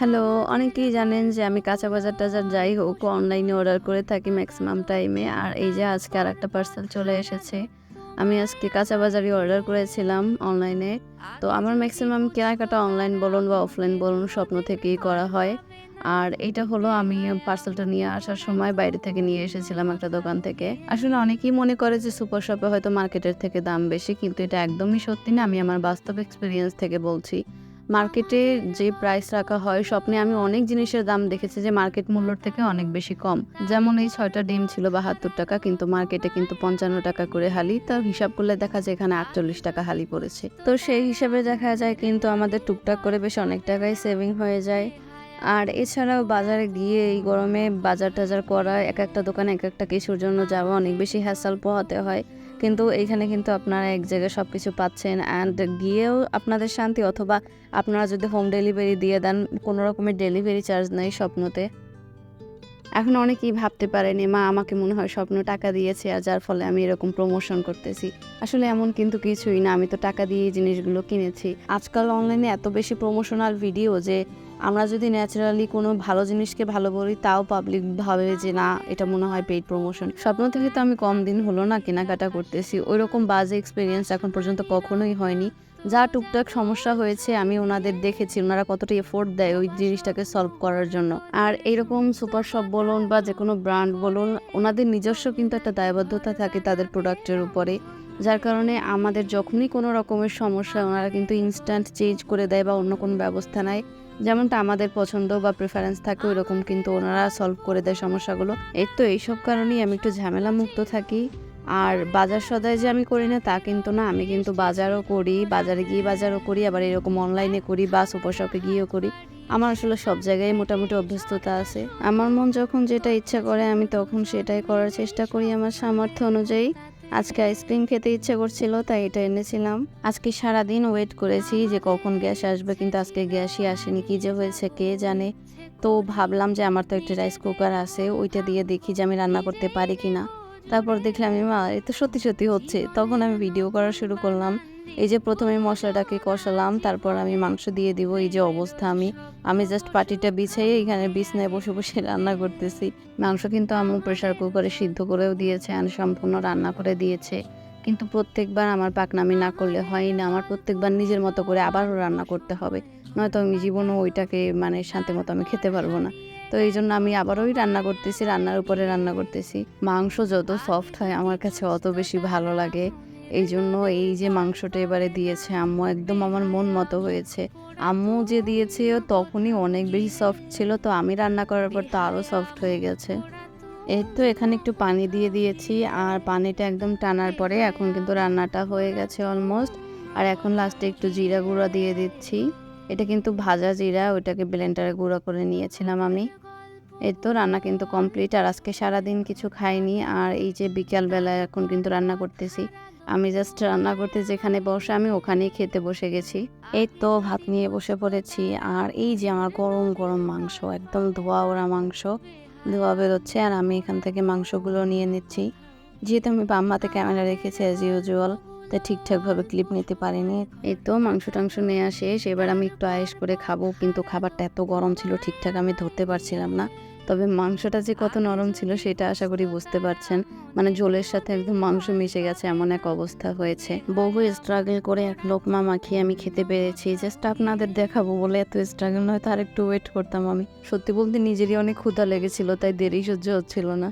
Hello, অনেকেই জানেন যে আমি কাঁচা বাজার টাজার যাই হোক, অনলাইনে অর্ডার করে থাকি ম্যাক্সিমাম টাইমে। আর এই যে আজকে আর একটা পার্সেল চলে এসেছে। আমি আজকে কাঁচা বাজারই অর্ডার করেছিলাম অনলাইনে। তো আমার ম্যাক্সিমাম কেনাকাটা অনলাইন বলুন বা অফলাইন বলুন স্বপ্ন থেকেই করা হয়। আর এটা হলো আমি পার্সেলটা নিয়ে আসার সময় বাইরে থেকে নিয়ে এসেছিলাম একটা দোকান থেকে। আসলে অনেকেই মনে করে যে সুপার শপে হয়তো মার্কেটের থেকে দাম বেশি, কিন্তু এটা একদমই সত্যি না। আমি আমার বাস্তব এক্সপিরিয়েন্স থেকে বলছি। মার্কেটে যে প্রাইস রাখা হয়, স্বপ্নে আমি অনেক জিনিসের দাম দেখেছি যে মার্কেট মূল্যর থেকে অনেক বেশি কম। যেমন এই ছয়টা ডিম ছিল বাহাত্তর টাকা, কিন্তু মার্কেটে কিন্তু পঞ্চান্ন টাকা করে হালি। তার হিসাব করলে দেখা যায় এখানে আটচল্লিশ টাকা হালি পড়েছে। তো সেই হিসাবে দেখা যায় কিন্তু আমাদের টুকটাক করে বেশ অনেক টাকাই সেভিং হয়ে যায়। আর এছাড়াও বাজারে গিয়ে এই গরমে বাজার টাজার করা, এক একটা দোকানে এক একটা কিছুর জন্য যাওয়া অনেক বেশি হ্যাসাল পোহাতে হয়। কিন্তু এইখানে কিন্তু আপনারা এক জায়গায় সব কিছু পাচ্ছেন অ্যান্ড গিয়েও আপনাদের শান্তি অথবা আপনারা যদি হোম ডেলিভারি দিয়ে দেন, কোনো রকমের ডেলিভারি চার্জ নেই স্বপ্নতে। এখন অনেকেই ভাবতে পারেনি মা, আমাকে মনে হয় স্বপ্ন টাকা দিয়েছে আর যার ফলে আমি এরকম প্রমোশন করতেছি। আসলে এমন কিন্তু কিছুই না, আমি তো টাকা দিয়ে জিনিসগুলো কিনেছি। আজকাল অনলাইনে এত বেশি প্রমোশনাল ভিডিও যে আমরা যদি ন্যাচারালি কোনো ভালো জিনিসকে ভালো বলি, তাও পাবলিক ভাবে যে না, এটা মনে হয় পেইড প্রমোশন স্বপ্ন থেকে তো আমি কম দিন হলো না কেনাকাটা করতেছি। ওই রকম বাজে এক্সপিরিয়েন্স এখন পর্যন্ত কখনোই হয়নি। যা টুকটাক সমস্যা হয়েছে, আমি ওনাদের দেখেছি, ওনারা কতটা এফোর্ট দেয় ওই জিনিসটাকে সলভ করার জন্য। আর এরকম সুপার শপ বলুন বা যে কোনো ব্র্যান্ড বলুন, ওনাদের নিজস্ব কিন্তু একটা দায়বদ্ধতা থাকে তাদের প্রোডাক্টের উপরে। যার কারণে আমাদের যখনই কোনো রকমের সমস্যা, ওনারা কিন্তু ইনস্ট্যান্ট চেঞ্জ করে দেয় বা অন্য কোনো ব্যবস্থা নেয়। যেমনটা আমাদের পছন্দ বা প্রেফারেন্স থাকে ওই রকম কিন্তু ওনারা সলভ করে দেয় সমস্যাগুলো। এর তো এইসব কারণেই আমি একটু ঝামেলা মুক্ত থাকি। আর বাজার সদায় যে আমি করি না, তা কিন্তু না। আমি কিন্তু বাজারও করি, বাজারে গিয়ে বাজারও করি, আবার এরকম অনলাইনে করি, বা সুপার শপে গিয়েও করি। আমার আসলে সব জায়গায় মোটামুটি অভ্যস্ততা আছে। আমার মন যখন যেটা ইচ্ছা করে, আমি তখন সেটাই করার চেষ্টা করি আমার সামর্থ্য অনুযায়ী। আজকে আইসক্রিম খেতে ইচ্ছে করছিল, তাই এটা এনেছিলাম। আজকে সারাদিন ওয়েট করেছি যে কখন গ্যাস আসবে, কিন্তু আজকে গ্যাসই আসেনি। কি যে হয়েছে কে জানে। তো ভাবলাম যে আমার তো একটা রাইস কুকার আছে, ওইটা দিয়ে দেখি যে আমি রান্না করতে পারি কি না তারপর দেখলাম মা এ তো সত্যি সত্যি হচ্ছে। তখন আমি ভিডিও করা শুরু করলাম। এই যে প্রথমে মশলাটাকে কষালাম, তারপর আমি মাংস দিয়ে দিব, এই যে অবস্থা আমি। আমি জাস্ট পাটিটা বিছাই এখানে বিছনায় বসে বসে রান্না করতেছি। মাংস কিন্তু আমি প্রেশার কুকারে সিদ্ধ করেও দিয়েছে আর সম্পূর্ণ রান্না করে দিয়েছে। কিন্তু প্রত্যেকবার আমার পাকনামি না করলে হয় না, আমার প্রত্যেকবার নিজের মতো করে আবারও রান্না করতে হবে। নয়তো আমি জীবনও ওইটাকে মানে শান্তি মতো আমি খেতে পারব না। তো এই জন্য আমি আবারই রান্না করতেছি, রান্নার উপরে রান্না করতেছি। মাংস যত সফট হয় আমার কাছে অত বেশি ভালো লাগে। এই জন্য এই যে মাংসটা এবারে দিয়েছে আম্মু, একদম আমার মন মতো হয়েছে। আম্মু যে দিয়েছে তখনই অনেক বেশি সফট ছিল, তো আমি রান্না করার পর তো আরও সফট হয়ে গেছে। এই তো এখানে একটু পানি দিয়ে দিয়েছি, আর পানিটা একদম টানার পরে এখন কিন্তু রান্নাটা হয়ে গেছে অলমোস্ট আর এখন লাস্টে একটু জিরা গুঁড়া দিয়ে দিচ্ছি। এটা কিন্তু ভাজা জিরা, ওইটাকে ব্লেন্ডারে গুঁড়া করে নিয়েছিলাম আমি। এই তো রান্না কিন্তু কমপ্লিট আর আজকে সারাদিন কিছু খাইনি, আর এই যে বিকালবেলা এখন কিন্তু রান্না করতেছি। আমি জাস্ট রান্না করতে যেখানে বসে, আমি ওখানেই খেতে বসে গেছি। এই তো ভাত নিয়ে বসে পড়েছি, আর এই যে আমার গরম গরম মাংস, একদম ধোয়া ওরা মাংস, ধোয়া বেরোচ্ছে, আর আমি এখান থেকে মাংসগুলো নিয়ে নিচ্ছি। যেহেতু আমি বাম হাতে ক্যামেরা রেখেছি অ্যাজ ইউজুয়াল তাই ঠিকঠাকভাবে ক্লিপ নিতে পারিনি। এই তো মাংস টাংস নিয়ে আসে এবার আমি একটু আয়েস করে খাব, কিন্তু খাবারটা এত গরম ছিল, ঠিকঠাক আমি ধরতে পারছিলাম না। তবে মাংসটা যে কত নরম ছিল সেটা আশা করি বুঝতে পারছেন। মানে ঝোলের সাথে একদম মাংস মিশে গেছে, এমন এক অবস্থা হয়েছে। বহু স্ট্রাগল করে এক লোকমা মাখিয়ে আমি খেতে পেরেছি। জাস্ট আপনাদের দেখাবো বলে এত স্ট্রাগল নয়, তার একটু ওয়েট করতাম আমি। সত্যি বলতে নিজেরই অনেক ক্ষুধা লেগেছিল, তাই দেরি সহ্য হচ্ছিল না।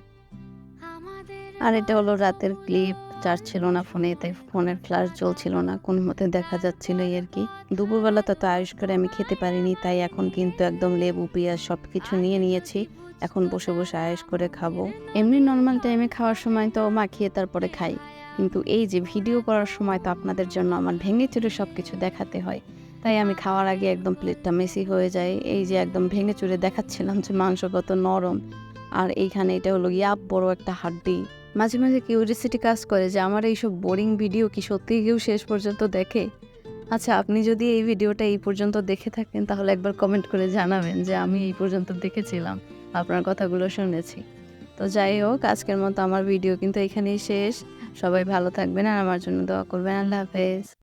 আর এটা হলো রাতের ক্লিপ চার্জ ছিল না ফোনে, তাই ফোনের ফ্ল্যাশ জ্বলছিল না, কোন মতে দেখা যাচ্ছিল আর কি। দুপুরবেলা তত আয়ুষ করে আমি খেতে পারিনি, তাই এখন কিন্তু একদম লেবু, পেঁয়াজ সব কিছু নিয়ে নিয়েছি। এখন বসে বসে আয়েস করে খাব। এমনি নর্মাল টাইমে খাওয়ার সময় তো মাখিয়ে তারপরে খাই। কিন্তু এই যে ভিডিও করার সময় তো আপনাদের জন্য আমার ভেঙে চুরে সব কিছু দেখাতে হয়। তাই আমি খাওয়ার আগে একদম প্লেটটা মেসি হয়ে যায়। এই যে একদম ভেঙে চুরে দেখাচ্ছিলাম যে মাংস কত নরম। আর এইখানে এটা হলো ইয়াপ বড় একটা হাড্ডি। মাঝে মাঝে কিউরিসিটি কাজ করে যে আমার এইসব বোরিং ভিডিও কি সত্যিই কেউ শেষ পর্যন্ত দেখে? আচ্ছা আপনি যদি এই ভিডিওটা এই পর্যন্ত দেখে থাকেন, তাহলে একবার কমেন্ট করে জানাবেন যে আমি এই পর্যন্ত দেখেছিলাম। আপনার কথাগুলো শুনেছি। তো যাই হোক, আজকের মতো আমার ভিডিও কিন্তু এখানেই শেষ। সবাই ভালো থাকবেন আর আমার জন্য দোয়া করবেন। আল্লাহ হাফেজ।